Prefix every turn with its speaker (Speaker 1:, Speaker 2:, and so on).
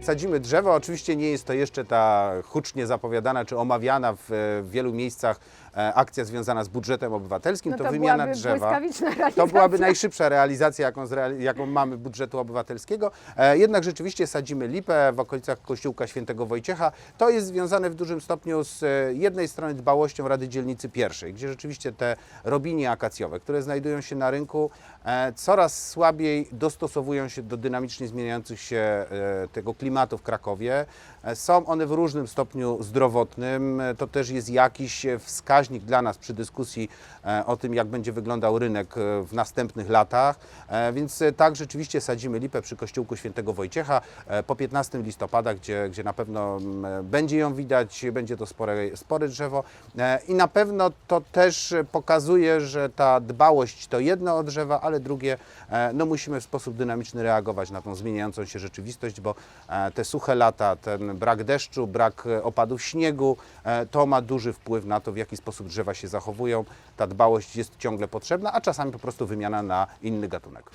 Speaker 1: Sadzimy drzewo, oczywiście nie jest to jeszcze ta hucznie zapowiadana czy omawiana w, e, wielu miejscach akcja związana z budżetem obywatelskim,
Speaker 2: No
Speaker 1: to,
Speaker 2: to
Speaker 1: wymiana drzewa. To byłaby najszybsza realizacja, jaką, zreali- jaką mamy budżetu obywatelskiego. E, jednak rzeczywiście sadzimy lipę w okolicach kościółka świętego Wojciecha. To jest związane w dużym stopniu z e, jednej strony dbałością Rady Dzielnicy Pierwszej, gdzie rzeczywiście te robinie akacjowe, które znajdują się na rynku, e, coraz słabiej dostosowują się do dynamicznie zmieniających się e, tego klimatu w Krakowie. E, Są one w różnym stopniu zdrowotnym. E, To też jest jakiś e, wskaźnik dla nas przy dyskusji e, o tym, jak będzie wyglądał rynek e, w następnych latach. E, Więc tak, rzeczywiście sadzimy lipę przy kościółku świętego Wojciecha po 15 listopada, gdzie, gdzie na pewno będzie ją widać, będzie to spore, spore drzewo i na pewno to też pokazuje, że ta dbałość to jedno od drzewa, ale drugie, no musimy w sposób dynamiczny reagować na tą zmieniającą się rzeczywistość, bo te suche lata, ten brak deszczu, brak opadów śniegu, to ma duży wpływ na to, w jaki sposób drzewa się zachowują. Ta dbałość jest ciągle potrzebna, a czasami po prostu wymiana na inny gatunek.